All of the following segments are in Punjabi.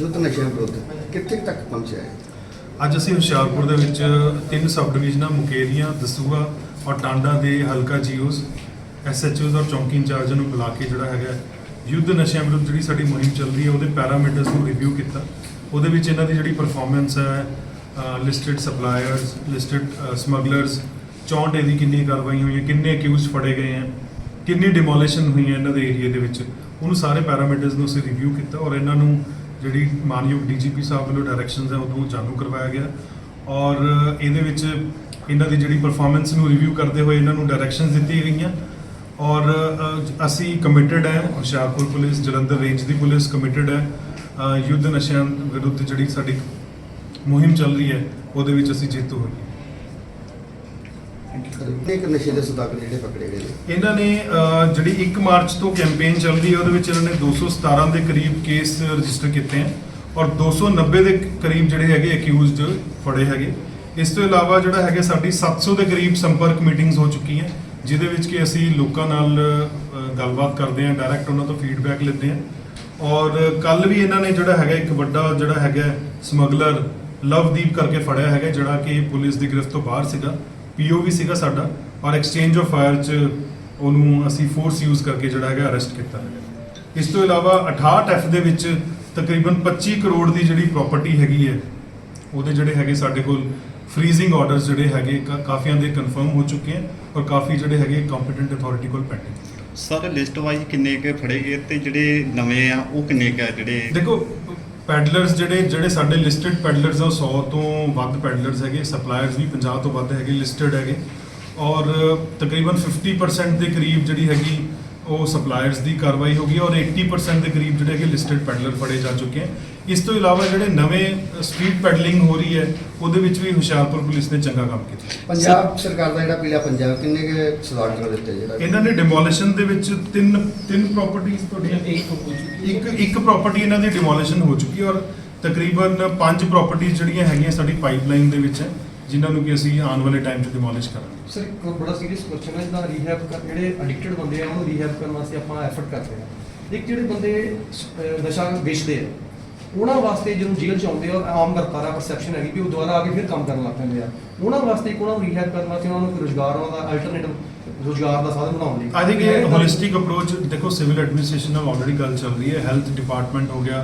ਯੁੱਧ ਨਸ਼ਿਆਂ ਵਿਰੁੱਧ ਕਿੱਥੇ ਤੱਕ ਪਹੁੰਚਿਆ ਹੈ ਅੱਜ ਅਸੀਂ ਹੁਸ਼ਿਆਰਪੁਰ ਦੇ ਵਿੱਚ ਤਿੰਨ ਸਬ ਡਿਵੀਜ਼ਨਾਂ, ਮੁਕੇਰੀਆਂ ਦਸੂਆ ਔਰ ਟਾਂਡਾ ਦੇ ਹਲਕਾ ਜੀਓਸ ਐਸਐਚਓਜ਼ ਔਰ ਚੌਂਕੀ ਇੰਚਾਰਜਾਂ ਨੂੰ ਬੁਲਾ ਕੇ ਜਿਹੜਾ ਹੈਗਾ ਯੁੱਧ ਨਸ਼ਿਆਂ ਵਿਰੁੱਧ ਜਿਹੜੀ ਸਾਡੀ ਮੁਹਿੰਮ ਚੱਲ ਰਹੀ ਹੈ, ਉਹਦੇ ਪੈਰਾਮੀਟਰਸ ਨੂੰ ਰਿਵਿਊ ਕੀਤਾ। ਉਹਦੇ ਵਿੱਚ ਇਹਨਾਂ ਦੀ ਜਿਹੜੀ ਪਰਫਾਰਮੈਂਸ ਹੈ ਲਿਸਟਡ ਸਪਲਾਇਰਸ ਲਿਸਟਡ ਸਮਗਲਰਸ 64 ਇਹਦੀ ਕਿੰਨੀ ਕਾਰਵਾਈ ਹੋਈ ਹੈ ਕਿੰਨੇ ਅਕਿਊਜ਼ ਫੜੇ ਗਏ ਹੈ, ਕਿੰਨੀ ਡਿਮੋਲੀਸ਼ਨ ਹੋਈ ਹੈ ਇਹਨਾਂ ਦੇ ਏਰੀਆ ਦੇ ਵਿੱਚ, ਉਹਨੂੰ ਸਾਰੇ ਪੈਰਾਮੀਟਰਸ ਨੂੰ ਅਸੀਂ ਰਿਵਿਊ ਕੀਤਾ ਔਰ ਇਹਨਾਂ ਨੂੰ ਜਿਹੜੀ ਮਾਨਯੋਗ ਡੀਜੀਪੀ ਸਾਹਿਬ ਵੱਲੋਂ ਡਾਇਰੈਕਸ਼ਨਸ ਹੈ ਉਹਨੂੰ ਜਾਣੂ ਕਰਵਾਇਆ ਗਿਆ। ਔਰ ਇਹਦੇ ਵਿੱਚ ਇਹਨਾਂ ਦੀ ਜਿਹੜੀ ਪਰਫਾਰਮੈਂਸ ਨੂੰ ਰਿਵਿਊ ਕਰਦੇ ਹੋਏ ਇਹਨਾਂ ਨੂੰ ਡਾਇਰੈਕਸ਼ਨਸ ਦਿੱਤੀਆਂ ਗਈਆਂ। ਔਰ ਅਸੀਂ ਕਮਿਟਡ ਹੈ, ਹੁਸ਼ਿਆਰਪੁਰ ਪੁਲਿਸ, ਜਲੰਧਰ ਰੇਂਜ ਦੀ ਪੁਲਿਸ ਕਮਿਟਡ ਹੈ। ਯੁੱਧ ਨਸ਼ਿਆਂ ਵਿਰੁੱਧ ਜਿਹੜੀ ਸਾਡੀ ਮੁਹਿੰਮ ਚੱਲ ਰਹੀ ਹੈ, ਉਹਦੇ ਵਿੱਚ ਅਸੀਂ ਜੇਤੂ ਹੋਈਏ ਕਿੰਨੇ ਕੁ ਨਸ਼ੇ ਦੇ ਸੁਦਾਗਰ ਜਿਹੜੇ ਪਕੜੇ ਗਏ ਨੇ? ਇਹਨਾਂ ਨੇ ਜਿਹੜੀ 1 ਮਾਰਚ ਤੋਂ ਕੈਂਪੇਨ ਚੱਲ ਰਹੀ ਹੈ ਉਹਦੇ ਵਿੱਚ ਇਹਨਾਂ ਨੇ 217 ਦੇ ਕਰੀਬ ਕੇਸ ਰਜਿਸਟਰ ਕੀਤੇ ਹਨ ਔਰ 290 ਦੇ ਕਰੀਬ ਜਿਹੜੇ ਹੈਗੇ ਅਕਿਊਜ਼ਡ ਫੜੇ ਹੈਗੇ। ਇਸ ਤੋਂ ਇਲਾਵਾ ਜਿਹੜਾ ਹੈਗਾ ਸਾਡੀ 700 ਦੇ ਕਰੀਬ ਸੰਪਰਕ ਮੀਟਿੰਗਸ ਹੋ ਚੁੱਕੀਆਂ ਜਿਹਦੇ ਵਿੱਚ ਕਿ ਅਸੀਂ ਲੋਕਾਂ ਨਾਲ ਗੱਲਬਾਤ ਕਰਦੇ ਹਾਂ ਡਾਇਰੈਕਟ ਉਹਨਾਂ ਤੋਂ ਫੀਡਬੈਕ ਲੈਂਦੇ ਹਾਂ। ਔਰ ਕੱਲ ਵੀ ਇਹਨਾਂ ਨੇ ਜਿਹੜਾ ਹੈਗਾ ਇੱਕ ਵੱਡਾ ਜਿਹੜਾ ਹੈਗਾ ਸਮਗਲਰ ਲਵਦੀਪ ਕਰਕੇ ਫੜਿਆ ਹੈਗਾ ਜਿਹੜਾ ਕਿ ਪੁਲਿਸ ਦੀ ਗ੍ਰਿਫਤ ਤੋਂ ਬਾਹਰ ਸੀਗਾ। ਪੀਓ ਵੀ ਸੀਗਾ ਸਾਡਾ ਔਰ ਐਕਸਚੇਂਜ ਆਫ ਫਾਇਰ ਚ ਉਹਨੂੰ ਅਸੀਂ ਫੋਰਸ ਯੂਜ਼ ਕਰਕੇ ਜਿਹੜਾ ਹੈਗਾ ਅਰੈਸਟ ਕੀਤਾ। ਹੈਗਾ ਇਸ ਤੋਂ ਇਲਾਵਾ 68 ਐਫ ਦੇ ਵਿੱਚ ਤਕਰੀਬਨ 25 ਕਰੋੜ ਦੀ ਜਿਹੜੀ ਪ੍ਰਾਪਰਟੀ ਹੈਗੀ ਹੈ ਉਹਦੇ ਜਿਹੜੇ ਹੈਗੇ ਸਾਡੇ ਕੋਲ ਫ੍ਰੀਜ਼ਿੰਗ ਆਰਡਰਸ ਜਿਹੜੇ ਹੈਗੇ ਕਾਫੀਆਂ ਦੇ ਕਨਫਰਮ ਹੋ ਚੁੱਕੇ ਹਨ ਔਰ ਕਾਫੀ ਜਿਹੜੇ ਹੈਗੇ ਕੰਪੀਟੈਂਟ ਅਥਾਰਟੀ ਕੋਲ ਪੈਂਡਿੰਗ ਸਰ ਲਿਸਟ ਵਾਈਜ਼ ਕਿੰਨੇ ਕੁ ਫੜੇ ਗਏ ਤੇ ਜਿਹੜੇ ਨਵੇਂ ਆ ਉਹ ਕਿੰਨੇ ਕੁ ਜਿਹੜੇ ਦੇਖੋ ਪੈਡਲਰਸ ਜਿਹੜੇ ਜਿਹੜੇ ਸਾਡੇ ਲਿਸਟਡ ਪੈਡਲਰਸ ਆ, ਉਹ 100 ਤੋਂ ਵੱਧ ਪੈਡਲਰਸ ਹੈਗੇ ਸਪਲਾਇਰਸ ਵੀ 50 ਤੋਂ ਵੱਧ ਹੈਗੇ ਲਿਸਟਡ ਹੈਗੇ। ਔਰ ਤਕਰੀਬਨ 50% ਦੇ ਕਰੀਬ ਜਿਹੜੀ ਹੈਗੀ ਉਹ ਸਪਲਾਇਰਸ ਦੀ ਕਾਰਵਾਈ ਹੋ ਗਈ ਔਰ 80% ਦੇ ਕਰੀਬ ਜਿਹੜੇ ਹੈਗੇ ਲਿਸਟਡ ਪੈਡਲਰ ਫੜੇ ਜਾ ਚੁੱਕੇ ਹਨ ਇਸ ਤੋਂ ਇਲਾਵਾ ਜਿਹੜੇ ਨਵੇਂ ਸਟਰੀਟ ਪੈਡਲਿੰਗ ਹੋ ਰਹੀ ਹੈ ਉਹਦੇ ਵਿੱਚ ਵੀ ਹੁਸ਼ਿਆਰਪੁਰ ਪੁਲਿਸ ਨੇ ਚੰਗਾ ਕੰਮ ਕੀਤਾ। ਪੰਜਾਬ ਸਰਕਾਰ ਦਾ ਜਿਹੜਾ ਪੀਲਾ ਪੰਜਾਬ ਕਿੰਨੇ ਕੁ ਸੁਦਾਗਰ ਦਿੱਤੇ ਜਿਹੜਾ? ਇਹਨਾਂ ਨੇ ਡਿਮੋਲੀਸ਼ਨ ਦੇ ਵਿੱਚ ਤਿੰਨ ਤਿੰਨ ਪ੍ਰਾਪਰਟੀਆਂ ਤੁਹਾਡੀਆਂ ਇੱਕ ਇੱਕ ਪ੍ਰਾਪਰਟੀ ਇਹਨਾਂ ਦੀ ਡਿਮੋਲੀਸ਼ਨ ਹੋ ਚੁੱਕੀ ਔਰ ਤਕਰੀਬਨ ਪੰਜ ਪ੍ਰਾਪਰਟੀਆਂ ਜਿਹੜੀਆਂ ਹੈਗੀਆਂ ਸਾਡੀ ਪਾਈਪਲਾਈਨ ਦੇ ਵਿੱਚ ਹੈ। ਜਿਨ੍ਹਾਂ ਨੂੰ ਕਿ ਅਸੀਂ ਆਉਣ ਵਾਲੇ ਟਾਈਮ 'ਚ ਡਿਮੋਲਿਸ਼ ਕਰਾਂਗੇ। ਸਰ ਇੱਕ ਬੜਾ ਸੀਰੀਅਸ ਕੁਐਸਚਨ ਹੈ ਜਿਹਦਾ ਰੀਹੈਬ ਕਰ ਜਿਹੜੇ ਐਡਿਕਟਡ ਬੰਦੇ ਆ ਉਹਨੂੰ ਰੀਹੈਬ ਕਰਨ ਵਾਸਤੇ ਆਪਾਂ ਐਫਰਟ ਕਰਦੇ ਆ। ਇੱਕ ਜਿਹੜੇ ਬੰਦੇ ਅਹ, ਨਸ਼ਾ ਵੇਚਦੇ ਆ ਉਹਨਾਂ ਵਾਸਤੇ ਜਦੋਂ ਜੇਲ੍ਹ ਚ ਆਉਂਦੇ ਆ ਆਮ ਵਰਤਾਰਾ ਪਰਸੈਪਸ਼ਨ ਹੈਗੀ ਵੀ ਉਹ ਦੁਬਾਰਾ ਆ ਕੇ ਫਿਰ ਕੰਮ ਕਰਨ ਲੱਗ ਪੈਂਦੇ ਆ। ਉਹਨਾਂ ਵਾਸਤੇ ਇੱਕ ਉਹਨਾਂ ਨੂੰ ਰੀਹੈਬ ਕਰਨ ਵਾਸਤੇ ਉਹਨਾਂ ਨੂੰ ਰੋਜ਼ਗਾਰ ਉਹਨਾਂ ਦਾ ਅਲਟਰਨੇਟਿਵ ਰੋਜ਼ਗਾਰ ਦਾ ਸਾਧਨ ਬਣਾਉਣ ਲਈ। ਆਈ ਥਿੰਕ ਇਹ ਹੋਲਿਸਟਿਕ ਅਪਰੋਚ ਦੇਖੋ ਸਿਵਲ ਐਡਮਿਨਿਸਟ੍ਰੇਸ਼ਨ ਨਾਲ ਆਲਰੇਡੀ ਗੱਲ ਚੱਲ ਰਹੀ ਹੈ ਹੈਲਥ ਡਿਪਾਰਟਮੈਂਟ ਹੋ ਗਿਆ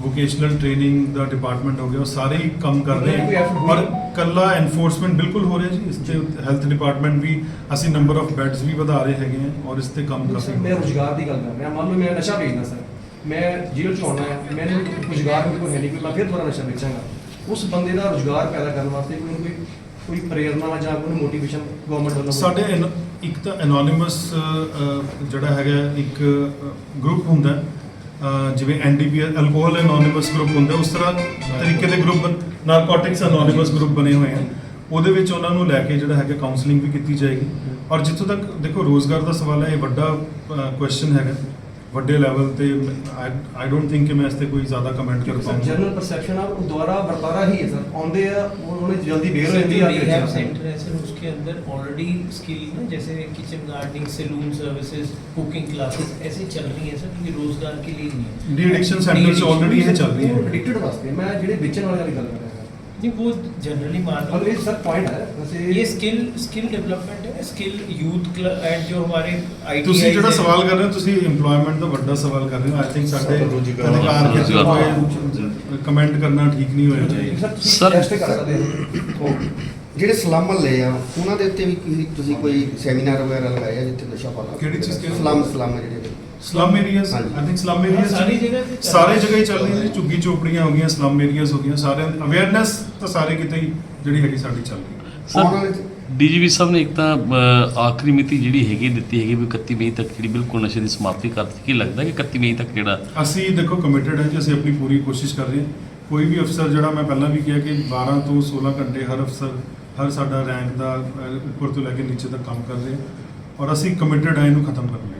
ਵੋਕੇਸ਼ਨਲ ਟ੍ਰੇਨਿੰਗ ਦਾ ਡਿਪਾਰਟਮੈਂਟ ਹੋ ਗਿਆ ਉਹ ਸਾਰੇ ਹੀ ਕੰਮ ਕਰ ਰਹੇ ਕੋਈ ਹੈ ਹੋਈ? ਕੱਲਾ ਐਨਫੋਰਸਮੈਂਟ ਬਿਲਕੁਲ ਹੋ ਰਿਹਾ ਜੀ ਇਸ ਤੇ ਹੈਲਥ ਡਿਪਾਰਟਮੈਂਟ ਵੀ ਅਸੀਂ ਨੰਬਰ ਆਫ ਬੈੱਡਸ ਵੀ ਵਧਾ ਰਹੇ ਹੈਗੇ ਹਾਂ ਔਰ ਇਸ ਤੇ ਕੰਮ ਕਾਫੀ ਸਰ ਮੈਂ ਰੋਜ਼ਗਾਰ ਦੀ ਗੱਲ ਕਰ ਰਿਹਾ ਮੰਨ ਲਓ ਮੈਂ ਨਸ਼ਾ ਵੇਚਦਾ ਸਰ ਮੈਂ ਜੇਲ੍ਹ ਚ ਆਉਣਾ ਹੈ ਮੈਨੂੰ ਰੋਜ਼ਗਾਰ ਕੋਲ ਹੈ ਨਹੀਂ ਕੋਈ ਮੈਂ ਫਿਰ ਦੁਬਾਰਾ ਨਸ਼ਾ ਵੇਚਾਂਗਾ। ਉਸ ਬੰਦੇ ਦਾ ਰੋਜ਼ਗਾਰ ਪੈਦਾ ਕਰਨ ਵਾਸਤੇ ਕੋਈ ਕੋਈ ਕੋਈ ਪ੍ਰੇਰਨਾ ਜਾਂ ਕੋਈ ਮੋਟੀਵੇਸ਼ਨ ਗਵਰਨਮੈਂਟ ਵੱਲੋਂ ਸਾਡੇ ਇੱਕ ਤਾਂ ਐਨੋਨਿਮਸ ਜਿਹੜਾ ਹੈਗਾ ਇੱਕ ਗਰੁੱਪ ਹੁੰਦਾ ਹੈ, ਜਿਵੇਂ ਐਨਡੀਪੀ ਅਲਕੋਹਲ ਐਨੋਨਿਮਸ ਗਰੁੱਪ ਹੁੰਦਾ ਉਸ ਤਰ੍ਹਾਂ ਤਰੀਕੇ ਦੇ ਗਰੁੱਪ ਨਾਰਕੋਟਿਕਸ ਐਨੋਨਿਮਸ ਗਰੁੱਪ ਬਣੇ ਹੋਏ ਆ। ਉਹਦੇ ਵਿੱਚ ਉਹਨਾਂ ਨੂੰ ਲੈ ਕੇ ਜਿਹੜਾ ਹੈਗਾ ਕਾਉਂਸਲਿੰਗ ਵੀ ਕੀਤੀ ਜਾਏਗੀ। ਔਰ ਜਿੱਥੋਂ ਤੱਕ ਦੇਖੋ ਰੋਜ਼ਗਾਰ ਦਾ ਸਵਾਲ ਹੈ, ਇਹ ਵੱਡਾ ਕੁਐਸਚਨ ਹੈਗਾ। ਵੱਡੇ ਲੈਵਲ ਤੇ ਆਈ ਡੋਨਟ ਥਿੰਕ ਕਿ ਮੈਂ ਇਸ ਤੇ ਕੋਈ ਜ਼ਿਆਦਾ ਕਮੈਂਟ ਕਰ ਸਰ ਪਾਉਂਗਾ ਜਨਰਲ ਪਰਸੈਪਸ਼ਨ ਆ ਉਹ ਦੁਬਾਰਾ ਵਰਤਾਰਾ ਹੀ ਹੈ ਸਰ ਆਉਂਦੇ ਆ ਉਹ ਉਹਨੇ ਜਲਦੀ ਬੇਰ ਹੋ सर, ਜਾਂਦੀ जो ਆ रिहैब सेंटर है सर उसके अंदर ऑलरेडी स्किल ना जैसे kitchen gardening salon services cooking classes ऐसे चल रही हैं सर क्योंकि रोजगार के लिए नहीं है ਡੀ ਐਡਿਕਸ਼ਨ ਸੈਂਟਰ 'ਚ ਆਲਰੇਡੀ ਇਹ ਚੱਲ ਰਹੀ ਹੈ ਐਡਿਕਟਡ ਵਾਸਤੇ ਮੈਂ ਜਿਹੜੇ ਵੇਚਣ ਵਾਲਿਆਂ ਦੀ ਗੱਲ ਕਰ ਰਿਹਾ नहीं वो जनरली मान ਹਾਂ ਇਹ ਸਰ ਪੁਆਇੰਟ ਹੈ ਵੈਸੇ ये स्किल स्किल डेवलपमेंट है स्किल यूथ एंड जो हमारे आई ਤੁਸੀਂ ਜਿਹੜਾ ਸਵਾਲ ਕਰ ਰਹੇ ਹੋ ਤੁਸੀਂ EMPLOYMENT ਦਾ ਵੱਡਾ ਸਵਾਲ ਕਰ ਰਹੇ ਹੋ ਆਈ ਥਿੰਕ ਸਾਡੇ ਰੁਜ਼ਗਾਰ। ਅਧਿਕਾਰ ਖੇਤਰ ਰੁਜ਼ਗਾਰ। ਹੋਏ ਕਮੈਂਟ ਕਰਨਾ ਠੀਕ ਨਹੀਂ ਹੋਏਗਾ ਸਰ ਤੁਸੀਂ ਸਰ- ਟੈਸਟ ਕਰ ਸਕਦੇ ਹੋ ਜਿਹੜੇ ਸਲਮ ਮਹੱਲੇ ਆ ਉਹਨਾਂ ਦੇ ਉੱਤੇ ਵੀ ਤੁਸੀਂ- ਤੁਸੀਂ ਕੋਈ ਸੈਮੀਨਾਰ ਵਗੈਰਾ ਲਗਾਇਆ ਜਿੱਥੇ ਨਸ਼ਾ ਪਾਣਾ ਕਿਹੜੀ ਚੀਜ਼ ਕਹਿ ਰਹੇ ਹੋ? ਸਲਮ ਸਲਮ ਜਿਹੜੇ। ਸਲਮ ਏਰੀਆਜ਼ ਹਾਂਜੀ। ਆਈ ਥਿੰਕ ਸਲਮ ਏਰੀਆਜ਼ ਸਾਰੀ ਜਗ੍ਹਾ ਤੇ ਸਾਰੇ। ਜਗ੍ਹਾ ਹੀ ਚੱਲ ਰਹੀ ਹੈ ਝੁੱਗੀ ਚੋਪੜੀਆਂ ਹੋ ਗਈਆਂ ਸਲਮ ਏਰੀਆਜ਼ ਹੋ ਗਈਆਂ ਸਾਰਿਆਂ ਅਵੇਅਰਨੈਸ ਤਾਂ ਸਾਰੇ ਕਿਤੇ ਹੀ ਜਿਹੜੀ ਹੈਗੀ ਸਾਡੀ ਚੱਲ ਰਹੀ ਹੈ। ਆਉਣ ਸਰ ਵਾਲੇ ਡੀਜੀਪੀ ਸਾਹਿਬ ਨੇ ਇੱਕ ਤਾਂ ਆਖਰੀ ਮਿਤੀ ਜਿਹੜੀ ਹੈਗੀ ਦਿੱਤੀ ਹੈਗੀ ਵੀ 31 ਮਈ ਤੱਕ ਜਿਹੜੀ ਬਿਲਕੁਲ ਨਸ਼ੇ ਦੀ ਸਮਾਪਤੀ ਕਰ ਦਿੱਤੀ ਕੀ ਲੱਗਦਾ ਕਿ 31 ਮਈ ਤੱਕ ਜਿਹੜਾ ਅਸੀਂ ਦੇਖੋ ਕਮਿਟਡ ਹੈ ਜੀ ਅਸੀਂ ਆਪਣੀ ਪੂਰੀ ਕੋਸ਼ਿਸ਼ ਕਰ ਰਹੇ ਹਾਂ। ਕੋਈ ਵੀ ਅਫਸਰ, ਜਿਹੜਾ ਮੈਂ ਪਹਿਲਾਂ ਵੀ ਕਿਹਾ ਕਿ 12 ਤੋਂ 16 ਘੰਟੇ ਹਰ ਅਫਸਰ, ਹਰ ਸਾਡਾ ਰੈਂਕ ਦਾ ਉੱਪਰ ਤੋਂ ਲੈ ਕੇ ਨੀਚੇ ਤੱਕ ਕੰਮ ਕਰ ਰਹੇ ਔਰ ਅਸੀਂ ਕਮਿਟਡ ਹੈ ਇਹਨੂੰ ਖਤਮ ਕਰਨ ਲਈ।